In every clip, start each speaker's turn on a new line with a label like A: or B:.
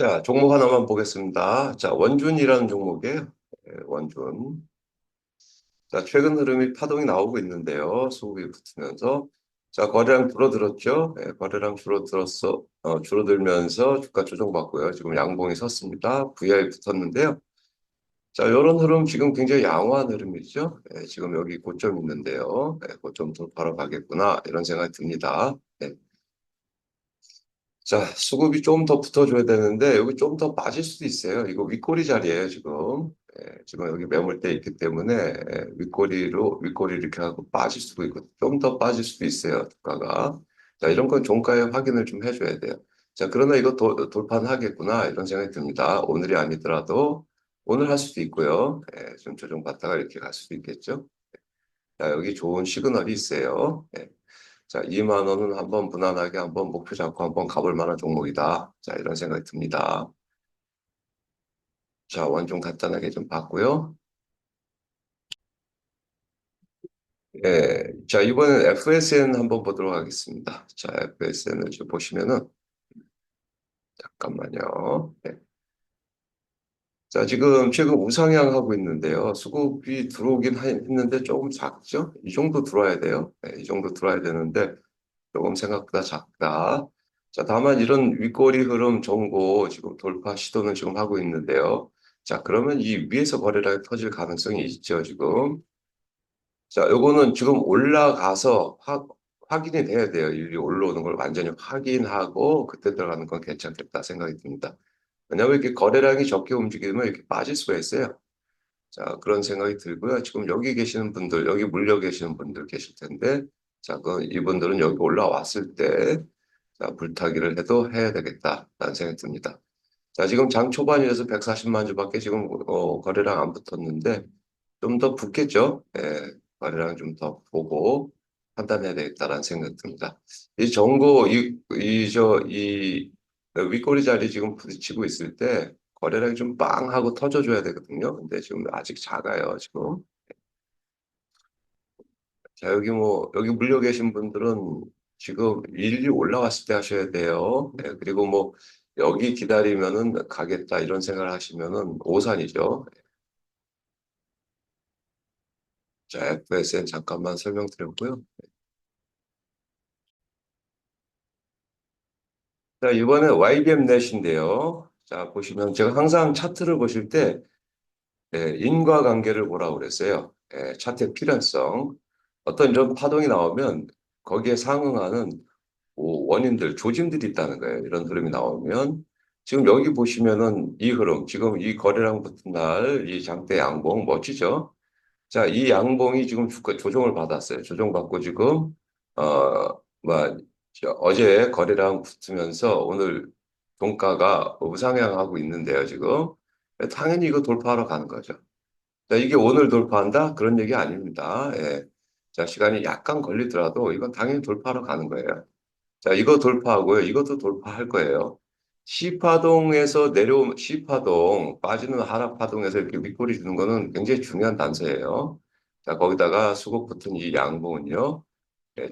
A: 자, 종목 하나만 보겠습니다. 자, 원준이라는 종목이에요. 예, 원준. 자, 최근 흐름이 파동이 나오고 있는데요. 수급이 붙으면서. 자, 거래량 줄어들었죠? 예, 거래량 줄어들었어, 어, 줄어들면서 주가 조정받고요. 지금 양봉이 섰습니다. VI 붙었는데요. 자, 이런 흐름 지금 굉장히 양호한 흐름이죠. 예, 지금 여기 고점 있는데요. 예, 고점 돌파로 가겠구나. 이런 생각이 듭니다. 예. 자, 수급이 좀 더 붙어줘야 되는데 여기 좀 더 빠질 수도 있어요. 이거 윗꼬리 자리예요, 지금. 예, 지금 여기 매물대 있기 때문에 예, 윗꼬리로 윗꼬리 이렇게 하고 빠질 수도 있고 좀 더 빠질 수도 있어요, 주가가. 자, 이런 건 종가에 확인을 좀 해줘야 돼요. 자, 그러나 이거 도, 돌파는 하겠구나 이런 생각이 듭니다. 오늘이 아니더라도 오늘 할 수도 있고요. 예, 좀 조정받다가 이렇게 갈 수도 있겠죠. 자, 여기 좋은 시그널이 있어요. 예. 자, 2만 원은 한번 무난하게 한번 목표 잡고 한번 가볼 만한 종목이다. 자, 이런 생각이 듭니다. 자, 원좀 간단하게 좀 봤고요. 예, 자, 이번엔 FSN 한번 보도록 하겠습니다. 자, FSN을 좀 보시면은, 잠깐만요. 예. 자, 지금 최근 우상향 하고 있는데요. 수급이 들어오긴 하- 했는데 조금 작죠? 이 정도 들어와야 돼요. 예, 이 정도 들어와야 되는데, 조금 생각보다 작다. 자, 다만 이런 윗꼬리 흐름 정고 지금 돌파 시도는 지금 하고 있는데요. 자, 그러면 이 위에서 거래량이 터질 가능성이 있죠, 지금. 자, 요거는 지금 올라가서 확, 확인이 돼야 돼요. 일이 올라오는 걸 완전히 확인하고 그때 들어가는 건 괜찮겠다 생각이 듭니다. 왜냐하면 이렇게 거래량이 적게 움직이면 이렇게 빠질 수가 있어요. 자, 그런 생각이 들고요. 지금 여기 계시는 분들, 여기 물려 계시는 분들 계실 텐데, 자, 그 이분들은 여기 올라왔을 때, 자, 불타기를 해도 해야 되겠다라는 생각이 듭니다. 자, 지금 장 초반이라서 140만 주밖에 지금 어, 거래량 안 붙었는데, 좀 더 붙겠죠? 예, 거래량 좀 더 보고 판단해야 되겠다라는 생각이 듭니다. 이 정고, 이, 이, 저, 이 윗꼬리 자리 지금 부딪히고 있을 때, 거래량이 좀 빵 하고 터져줘야 되거든요. 근데 지금 아직 작아요, 지금. 자, 여기 뭐, 여기 물려 계신 분들은 지금 일이 올라왔을 때 하셔야 돼요. 네, 그리고 뭐, 여기 기다리면은 가겠다 이런 생각을 하시면은 오산이죠. 자, FSN 잠깐만 설명드렸고요. 자, 이번에 YBM 넷인데요. 자, 보시면 제가 항상 차트를 보실 때 예, 인과관계를 보라고 그랬어요. 예, 차트의 필연성. 어떤 이런 파동이 나오면 거기에 상응하는 뭐 원인들, 조짐들이 있다는 거예요. 이런 흐름이 나오면. 지금 여기 보시면은 이 흐름, 지금 이 거래량 붙은 날, 이 장대 양봉 멋지죠? 자, 이 양봉이 지금 조정을 받았어요. 조정받고 지금, 어, 뭐, 저, 어제 거래량 붙으면서 오늘 종가가 우상향하고 있는데요, 지금. 당연히 이거 돌파하러 가는 거죠. 자, 이게 오늘 돌파한다? 그런 얘기 아닙니다. 예. 자, 시간이 약간 걸리더라도 이건 당연히 돌파하러 가는 거예요. 자, 이거 돌파하고요. 이것도 돌파할 거예요. C파동에서 내려오면, C파동, 빠지는 하락파동에서 이렇게 윗꼬리 주는 거는 굉장히 중요한 단서예요. 자, 거기다가 수급 붙은 이 양봉은요, 예,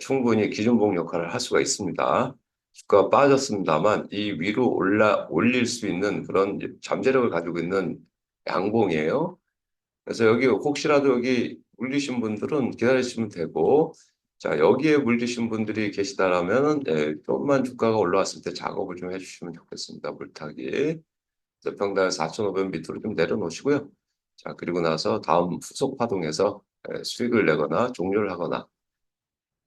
A: 충분히 기준봉 역할을 할 수가 있습니다. 주가가 빠졌습니다만 이 위로 올라 올릴 수 있는 그런 잠재력을 가지고 있는 양봉이에요. 그래서 여기 혹시라도 여기 물리신 분들은 기다리시면 되고 자 여기에 물리신 분들이 계시다라면 예, 조금만 주가가 올라왔을 때 작업을 좀 해주시면 좋겠습니다. 물타기 평당 4,500 밑으로 좀 내려놓으시고요. 자 그리고 나서 다음 후속 파동에서 예, 수익을 내거나 종료를 하거나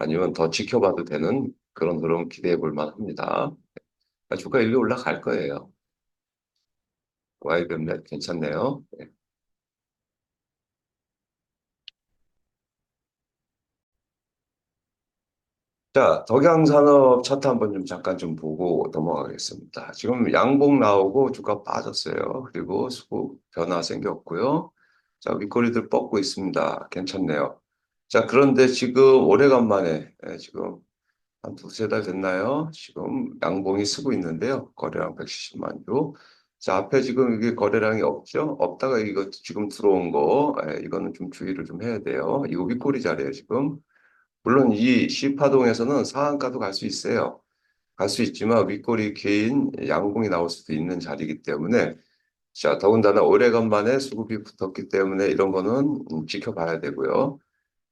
A: 아니면 더 지켜봐도 되는 그런 흐름 기대해 볼 만합니다. 주가 일로 올라갈 거예요. Y변몇 괜찮네요. 네. 자, 덕양산업 차트 한번 좀 잠깐 좀 보고 넘어가겠습니다. 지금 양봉 나오고 주가 빠졌어요. 그리고 수급 변화 생겼고요. 자, 윗꼬리들 뻗고 있습니다. 괜찮네요. 자, 그런데 지금 오래간만에 예, 지금 한 두세 달 됐나요? 지금 양봉이 쓰고 있는데요. 거래량 170만 주. 자, 앞에 지금 이게 거래량이 없죠? 없다가 이거 지금 들어온 거, 예, 이거는 좀 주의를 좀 해야 돼요. 이거 윗꼬리 자리에요, 지금. 물론 이 C파동에서는 상한가도 갈 수 있어요. 갈 수 있지만 윗골이 긴 양봉이 나올 수도 있는 자리이기 때문에 자, 더군다나 오래간만에 수급이 붙었기 때문에 이런 거는 음, 지켜봐야 되고요.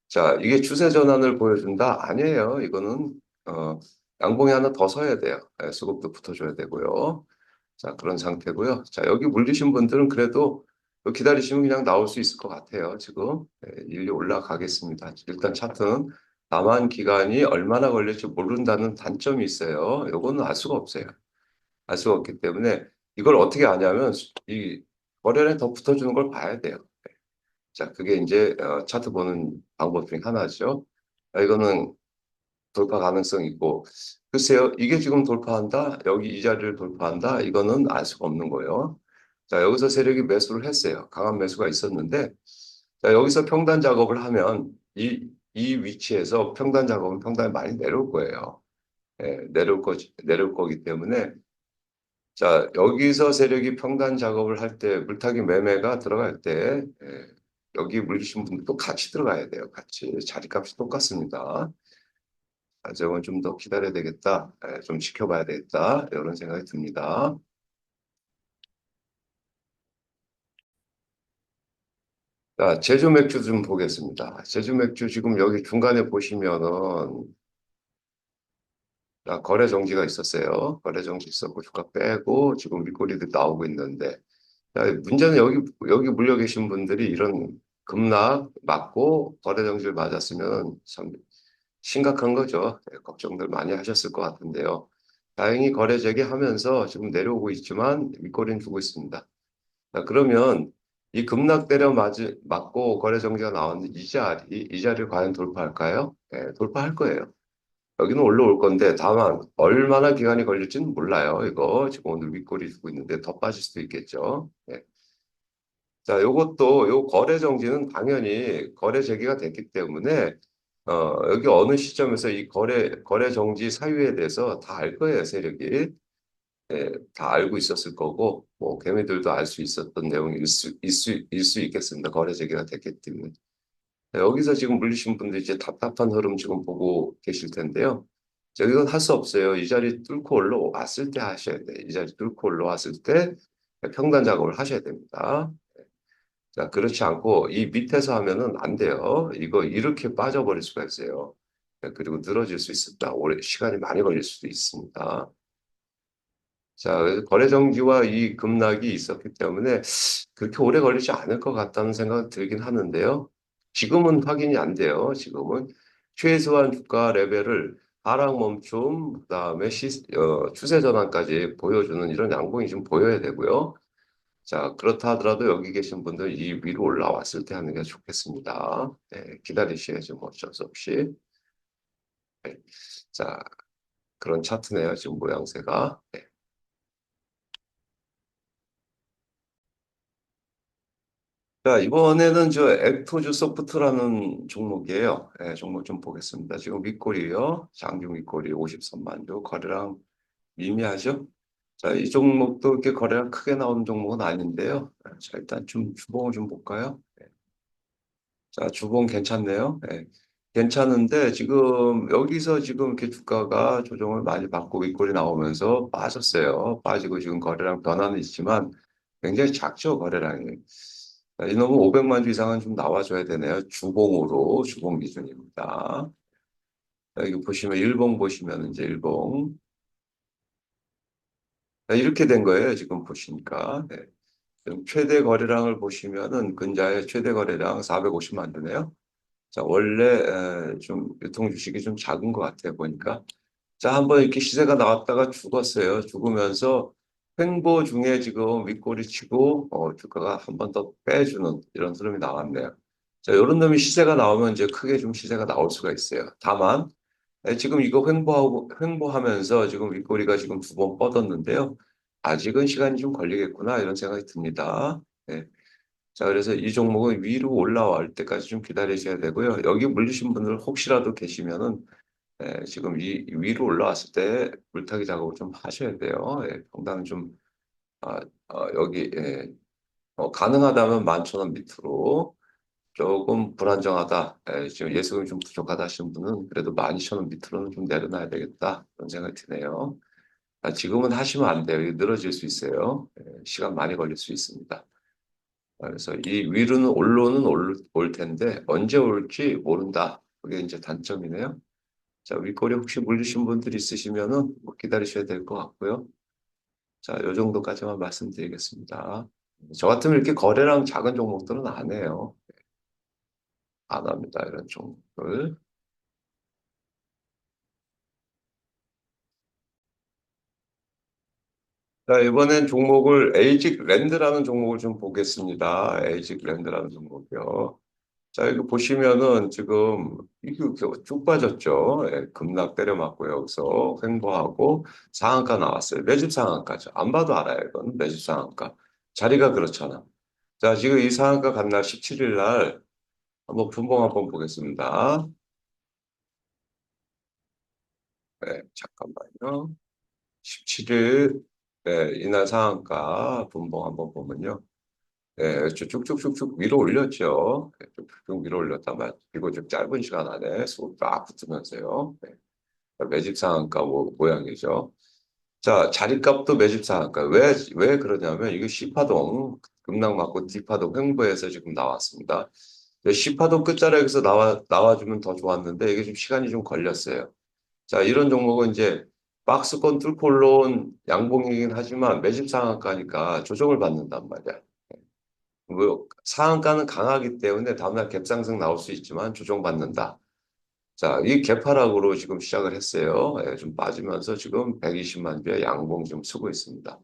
A: 자, 이게 추세 전환을 보여준다? 아니에요. 이거는 어, 양봉이 하나 더 서야 돼요. 예, 수급도 붙어줘야 되고요. 자, 그런 상태고요. 자, 여기 물리신 분들은 그래도 기다리시면 그냥 나올 수 있을 것 같아요. 지금 예, 일리 올라가겠습니다. 일단 차트는 남한 기간이 얼마나 걸릴지 모른다는 단점이 있어요. 요거는 알 수가 없어요. 알 수가 없기 때문에 이걸 어떻게 아냐면 이 거래량이 더 붙어주는 걸 봐야 돼요. 자, 그게 이제 어, 차트 보는 방법 중에 하나죠. 아, 이거는 돌파 가능성이 있고 글쎄요, 이게 지금 돌파한다, 여기 이 자리를 돌파한다, 이거는 알 수가 없는 거예요. 자, 여기서 세력이 매수를 했어요. 강한 매수가 있었는데 자, 여기서 평단 작업을 하면 이, 이 위치에서 평단 작업은 평단이 많이 내려올 거예요. 예, 내려올 거, 내려올 거기 때문에 자, 여기서 세력이 평단 작업을 할 때 물타기 매매가 들어갈 때 예, 여기 물리신 분들도 같이 들어가야 돼요. 같이 자리값이 똑같습니다. 아, 저건 좀 더 기다려야 되겠다. 예, 좀 지켜봐야 되겠다. 이런 생각이 듭니다. 자, 제주 맥주 좀 보겠습니다. 제주 맥주 지금 여기 중간에 보시면은 자, 거래 정지가 있었어요. 거래 정지 있었고 주가 빼고 지금 윗꼬리도 나오고 있는데 자, 문제는 여기 여기 물려 계신 분들이 이런 급락 맞고 거래 정지를 맞았으면 참 심각한 거죠. 네, 걱정들 많이 하셨을 것 같은데요. 다행히 거래 재개하면서 지금 내려오고 있지만 윗꼬리는 주고 있습니다. 자, 그러면 이 급락 때려 맞, 맞고 거래 정지가 나왔는데 이 자리, 이 자리를 과연 돌파할까요? 네, 돌파할 거예요. 여기는 올라올 건데 다만 얼마나 기간이 걸릴지는 몰라요. 이거 지금 오늘 윗골이 주고 있는데 더 빠질 수도 있겠죠. 네. 자, 요것도 요 거래 정지는 당연히 거래 재개가 됐기 때문에 어, 여기 어느 시점에서 이 거래 거래 정지 사유에 대해서 다 알 거예요, 세력이. 예, 다 알고 있었을 거고 뭐 개미들도 알 수 있었던 내용일 수, 일 수, 일 수 있겠습니다. 거래 재개가 됐기 때문에. 네, 여기서 지금 물리신 분들 이제 답답한 흐름 지금 보고 계실 텐데요. 자, 이건 할 수 없어요. 이 자리 뚫고 올라왔을 때 하셔야 돼. 이 자리 뚫고 올라왔을 때 평단 작업을 하셔야 됩니다. 자, 그렇지 않고 이 밑에서 하면은 안 돼요. 이거 이렇게 빠져버릴 수가 있어요. 네, 그리고 늘어질 수 있습니다. 오래 시간이 많이 걸릴 수도 있습니다. 자, 거래 정지와 이 급락이 있었기 때문에 그렇게 오래 걸리지 않을 것 같다는 생각이 들긴 하는데요. 지금은 확인이 안 돼요. 지금은 최소한 주가 레벨을 하락 멈춤, 그다음에 시, 어, 추세 전환까지 보여주는 이런 양봉이 좀 보여야 되고요. 자, 그렇다 하더라도 여기 계신 분들 이 위로 올라왔을 때 하는 게 좋겠습니다. 네, 기다리셔야죠. 뭐 어쩔 수 없이. 네. 자, 그런 차트네요. 지금 모양새가. 네. 자, 이번에는 저 액토주 소프트라는 종목이에요. 예, 종목 좀 보겠습니다. 지금 윗골이요. 장중 윗골이 53만 주 거래량 미미하죠? 자, 이 종목도 이렇게 거래량 크게 나오는 종목은 아닌데요. 예, 자, 일단 좀 주봉을 좀 볼까요? 예. 자, 주봉 괜찮네요. 예. 괜찮은데 지금 여기서 지금 이렇게 주가가 조정을 많이 받고 윗골이 나오면서 빠졌어요. 빠지고 지금 거래량 변화는 있지만 굉장히 작죠, 거래량이. 이놈은 500만 주 이상은 좀 나와줘야 되네요. 주봉으로, 주봉 기준입니다. 여기 보시면 일봉 보시면 이제 일봉. 이렇게 된 거예요. 지금 보시니까. 네. 지금 최대 거래량을 보시면은 근자의 최대 거래량 450만 주네요. 자, 원래 좀 유통 주식이 좀 작은 것 같아요. 보니까. 자, 한번 이렇게 시세가 나왔다가 죽었어요. 죽으면서 횡보 중에 지금 윗골이 치고 어, 주가가 한 번 더 빼주는 이런 흐름이 나왔네요. 자, 이런 놈이 시세가 나오면 이제 크게 좀 시세가 나올 수가 있어요. 다만 에, 지금 이거 횡보하고 횡보하면서 지금 윗골이가 지금 두 번 뻗었는데요. 아직은 시간이 좀 걸리겠구나 이런 생각이 듭니다. 네. 자, 그래서 이 종목은 위로 올라올 때까지 좀 기다리셔야 되고요. 여기 물리신 분들 혹시라도 계시면은 예, 지금 이 위로 올라왔을 때 물타기 작업을 좀 하셔야 돼요. 예, 평당 좀 아, 어, 여기 예, 어, 가능하다면 만천원 밑으로 조금 불안정하다. 예, 지금 예수금이 좀 부족하다 하시는 분은 그래도 만 이천 원 밑으로는 좀 내려놔야 되겠다 그런 생각이 드네요. 아, 지금은 하시면 안 돼요. 늘어질 수 있어요. 예, 시간 많이 걸릴 수 있습니다. 그래서 이 위로는 올로는 올, 올 텐데 언제 올지 모른다. 그게 이제 단점이네요. 자, 윗꼬리 혹시 물리신 분들 있으시면은 뭐 기다리셔야 될 것 같고요. 자, 요 정도까지만 말씀드리겠습니다. 저 같으면 이렇게 거래량 작은 종목들은 안 해요. 안 합니다. 이런 종목들. 자, 이번엔 종목을 에이직 랜드라는 종목을 좀 보겠습니다. 에이직 랜드라는 종목이요. 자, 이거 보시면은 지금 이게 쭉 빠졌죠. 예, 급락 때려 맞고 여기서 횡보하고 상한가 나왔어요. 매집 상한가죠. 안 봐도 알아요. 이건 매집 상한가. 자리가 그렇잖아. 자, 지금 이 상한가 간 날 17일 날 한번 분봉 한번 보겠습니다. 네, 잠깐만요. 17일 네, 이날 상한가 분봉 한번 보면요. 네, 쭉쭉쭉쭉 위로 올렸죠. 네, 쭉쭉 위로 올렸다만 그리고 좀 짧은 시간 안에 수급 딱 붙으면서요. 네, 매집 상한가 모, 모양이죠. 자, 자리값도 매집 상한가. 왜, 왜 그러냐면 이게 C파동 급락 맞고 D파동 횡보해서 지금 나왔습니다. C파동 끝자락에서 나와, 나와주면 더 좋았는데 이게 좀 시간이 좀 걸렸어요. 자, 이런 종목은 이제 박스권 뚫고 올라온 양봉이긴 하지만 매집 상한가니까 조정을 받는단 말이야. 뭐 상한가는 강하기 때문에 다음날 갭상승 나올 수 있지만 조정받는다. 자, 이 개파락으로 지금 시작을 했어요. 예, 좀 빠지면서 지금 120만 주의 양봉 좀 쓰고 있습니다.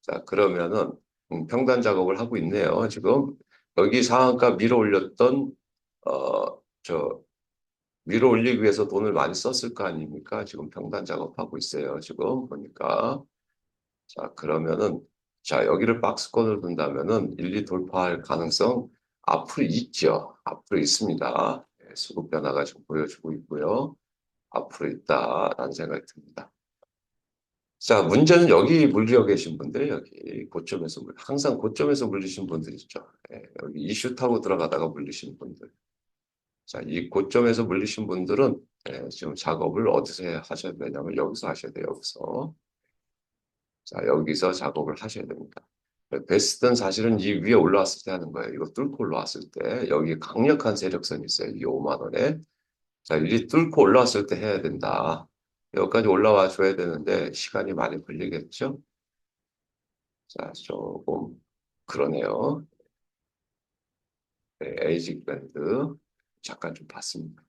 A: 자, 그러면은 음, 평단 작업을 하고 있네요. 지금 여기 상한가 밀어 올렸던 어, 저 밀어 올리기 위해서 돈을 많이 썼을 거 아닙니까? 지금 평단 작업하고 있어요. 지금 보니까. 자, 그러면은 자, 여기를 박스권을 둔다면은 1, 2 돌파할 가능성 앞으로 있죠. 앞으로 있습니다. 예, 수급 변화가 지금 보여주고 있고요. 앞으로 있다라는 생각이 듭니다. 자, 문제는 여기 물려 계신 분들, 여기 고점에서 물, 항상 고점에서 물리신 분들 있죠. 예, 여기 이슈 타고 들어가다가 물리신 분들. 자, 이 고점에서 물리신 분들은 예, 지금 작업을 어디서 해- 하셔야 되냐면 여기서 하셔야 돼요. 여기서. 자, 여기서 작업을 하셔야 됩니다. 베스트는 사실은 이 위에 올라왔을 때 하는 거예요. 이거 뚫고 올라왔을 때 여기 강력한 세력선이 있어요. 이 5만 원에. 자, 이 뚫고 올라왔을 때 해야 된다. 여기까지 올라와 줘야 되는데 시간이 많이 걸리겠죠? 자, 조금 그러네요. 네, 에이직 밴드 잠깐 좀 봤습니다.